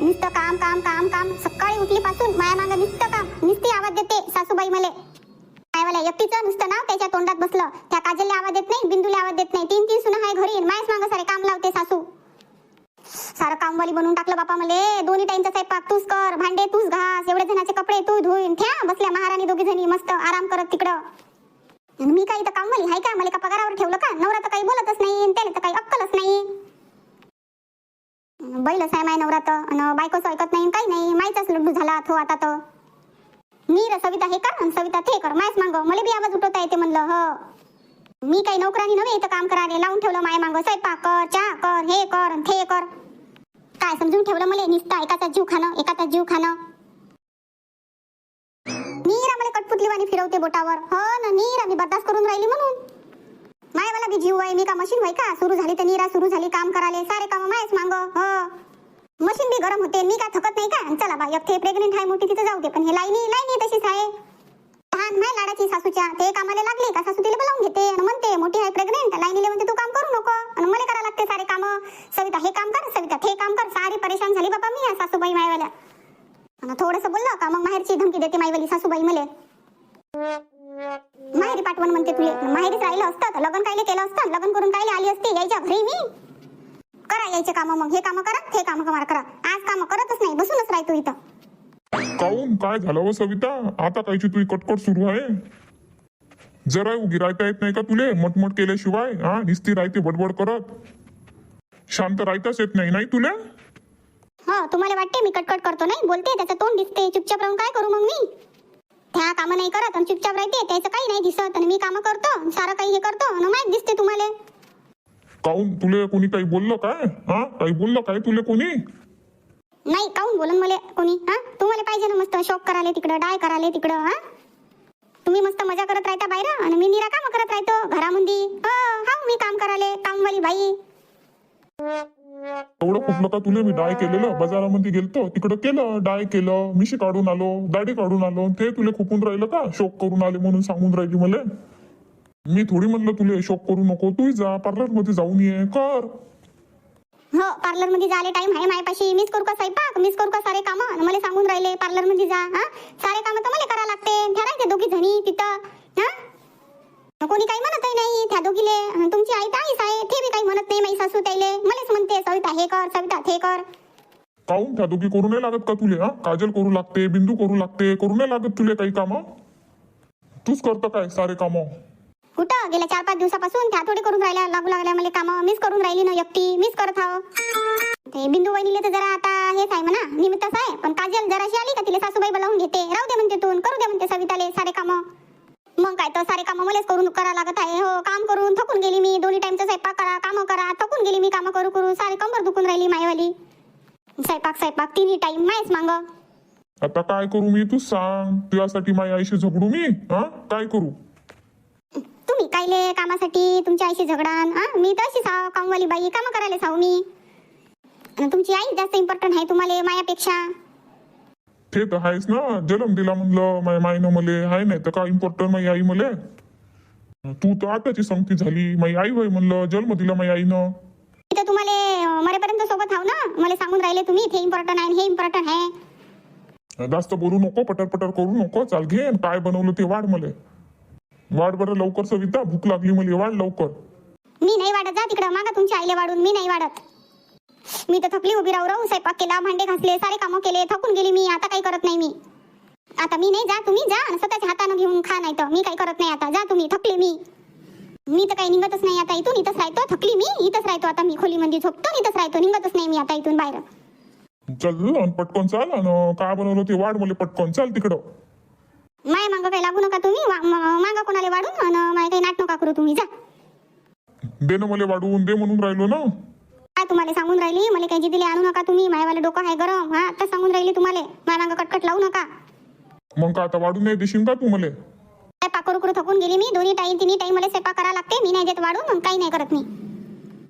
नुसतं काम काम काम काम. सकाळी उठलीपासून माया मागं नुसतं काम. नुसती आवाज देते सासूबाई मले. मायवाल्या एकटीचं नुसतं नाव त्याच्या तोंडात बसलं. त्या काजलला आवाज देत नाही बिंदूला आवाज देत नाही. तीन तीन सुना आहे घरी. मायच मागं सारे काम लावते सासू. सारं कामवाली बनवून टाकलं बापा मले. दोन्ही टाइमचा स्वयंपाक तूच कर. भांडे तूच घास. एवढे जणाचे कपडे तू धुईन. ठ्या बसल्या महाराणी दोघी जणी मस्त आराम करत तिकडं. मी काही तर कामवाली आहे का? मला का पगारावर ठेवलं का? नवरा तर काही बोलतच नाही त्याला तर काही अक्कलच नाही. बैलच आहे माय नवरात तर अन बायकोच ऐकत नाही काही नाही मायचाच लड्डू झाला तो आता तो. मी र सविता हे कर सविता ते कर मायच मांग. मला बी आवाज उठवता येते म्हणलं हो. मी काही नोकरानी नव्हे इथं काम करायला लावून ठेवलं माय मांग स्वयंपाक कर चा कर हे कर ते कर. काय समजून ठेवलं मला? निसता एकाचा जीव खाणं एकाचा जीव खाणं. नीरा मला कटपुतली वाणी फिरवते बोटावर. हो ना नीरा मी बर्दास्त करून राहिली म्हणून. मायवाला बी जीव आहे मी का मशीन होय का? सुरू झाली तर नीरा सुरू झाली काम कराले सारे काम मायच मांग. हो. मशीन बी गरम होते मी काय थकत नाही का? चला बा एक प्रेग्नेंट आहे मोठी तिथे जाऊ दे. पण हे लाईनी लाईनी तशीच आहे. लहान नाही लाडाची सासूच्या. ते कामाला लागली का? सासू तिला बोलावून घेते. आणि म्हणते मोठी आहे प्रेग्नेंट लाईनीला म्हणते तू काम करू नको. आणि मला करा लागते सारे काम. सविता हे काम कर सविता हे काम कर. सारी परेशान झाली बाबा मी या सासूबाई मायवाल्या. आणि थोडस बोललं का? मग माहेरची धमकी देते माईवाली सासूबाई मले. माहेरी पाठवण म्हणते तुले. माहेरीच राहिलं असतं लग्न कायले केलं असतं? लग्न करून कायले आली असते? यायच्या घरी मी? करा यायचे काम मग. हे काम करा ते काम करा आज काम करतच नाही. बसूनच राहतो इथं. काऊन? काय झालं व सविता? आता कायची तुझी कटकट सुरू आहे? जरा उगी राहता येत नाही का तुले? मटमट केल्याशिवाय हा? निस्ती राहते बडबड करत. शांत राहताच येत नाही नाही तुला? हो तुम्हाला वाटते मी कटकट करतो नाही? बोलते त्याचं तोंड दिसते. चुपचाप राहून काय करू मग मी? त्या काम नाही करत आणि चुपचाप राहते त्याचं काही नाही दिसत आणि मी काम करतो सारं काही हे करतो आणि माहीत दिसते तुम्हाला. काऊन? तुले कोणी काही बोललं काय? हा? काही बोललं काय तुले कोणी? नाही काऊन बोलून मला कोणी? हा? तुम्हाला पाहिजे ना मस्त शॉक करायला तिकडं डाय करायला तिकडं हा? तुम्ही मस्त मजा करत राहता बाहेर आणि मी निरा काम करत राहतो घरामध्ये हो हा मी काम करायला कामवाली बाई. एवढं कुठलं का तुले मी डाय केलेलं. बाजारामध्ये गेलतो. तिकडं केलं. डाय केलं. मिशी काढून आलो. दाढी काढून आलो. ते तुले खुपून राहिलं का? शोक करून आले म्हणून सांगून राहिली मला. मी थोडी म्हणलं तुले शोक करू नको. तू जा. पार्लरमध्ये जाऊन ये. कर. हो पार्लरमध्ये जाले टाइम आहे मायपाशी मिस करू का स्वयंपाक? मिस करू का सारे काम? मला सांगून राहिले पार्लरमध्ये जा. हा? सारे काम तर मला करा लागते. ठरायचे दोघी जणी तिथं. हा? कोणी काही म्हणतही नाही त्या दोघीले. तुमची आई तर आई माझी सासू त्याले मलाच म्हणते सविता हे कर सविता ते कर. काऊन त्या दोघी करू नाही लागत का तुले हा? काजल करू लागते बिंदू करू लागते करू नाही लागत तुले काही काम? तूच करतं काय सारे काम? कुठं? गेल्या चार पाच दिवसापासून त्या थोडी करून राहिल्या लागू लागल्या मला काम. मिस करून राहिली ना एकटी मिस करत हाव ते बिंदू वहिनीले तर जरा आता हेच आहे म्हणा निमित्तच आहे. पण काजल जराशी आली का तिला सासूबाई बोलावून घेते. राहू दे म्हणते तू करू दे म्हणते सविताले सारे काम. मग काय तर सारे काम मलाच करून करा लागत आहे. हो काम करून थकून गेली मी. दोन्ही टाइमचा स्वयंपाक करा काम करा. थकून गेली मी काम करू करू. सारे कंबर दुखून राहिली मायवाली. स्वयंपाक स्वयंपाक. तिन्ही टाइम मायच मांग. आता काय करू मी? तू सांग. तुझ्यासाठी माझ्या आईशी झगडू मी? हा? काय करू? तुम्ही कायले कामासाठी? तुमच्या आईशी झगडान? हा? मी तर अशी साव कामवाली बाई. काम करायला साव मी. आणि तुमची आई जास्त इम्पॉर्टंट आहे तुम्हाला मायापेक्षा. ते तर आहेच ना जन्म दिला म्हणलं माझ्या माईनं मले हाय नाही तर काय इम्पॉर्टंट माझी आई मले? तू तर आताची संगती झाली माझी आई होय म्हणलं जन्म दिला माझ्या आईनं. इथं तुम्हाला मरेपर्यंत सोबत हाव ना? मला सांगून राहिले तुम्ही हे इम्पॉर्टंट आहे आणि हे इम्पॉर्टंट आहे. जास्त बोलू नको पटर पटर करू नको चाल घे काय बनवलं ते वाढ मले. वाढ बरं लवकर सविता भूक लागली मला वाढ लवकर. मी नाही वाढत जा तिकडं मागा तुमच्या आईले वाढून मी नाही वाढत. मी तर थकली उभी राहू राहू स्वयंपाक केला भांडे घासले सारे कामं केले थकून गेली मी आता काही करत नाही मी. आता मी नाही जा तुम्ही जा स्वतःच्या हातानं घेऊन खा नाही तर मी काही करत नाही आता. जा तुम्ही थकले मी. मी तर काही निघतच नाही आता इथून इथंच राहतो थकली मी इथंच राहतो आता मी खोलीमध्ये झोपतो इथंच राहतो निघतच नाही मी आता इथून बाहेर. चल पटकन चाल आणि काय बनवलं ते वाढ मला पटकन चाल तिकडं. माय मागं काही लागू नका तुम्ही वा- म- मागा कोणाला वाढून आणि माय काही नाट नका करू तुम्ही जा. दे ना मला वाढवून दे म्हणून राहिलो ना. तुम्हाला सांगून राहिली मला काही जिद्दीला आणू नका तुम्ही मायवाले डोकं आहे गरम. हा आता सांगून राहिली तुम्हाला माय मागं कटकट लावू नका. मग का आता वाढून नाही देशील का तू मला? स्वयंपाक करू करू थकून गेली मी? दोन्ही टाईम तिन्ही टाईम मला स्वयंपाक करावा लागते मी नाही देत वाढून मग काही नाही करत मी.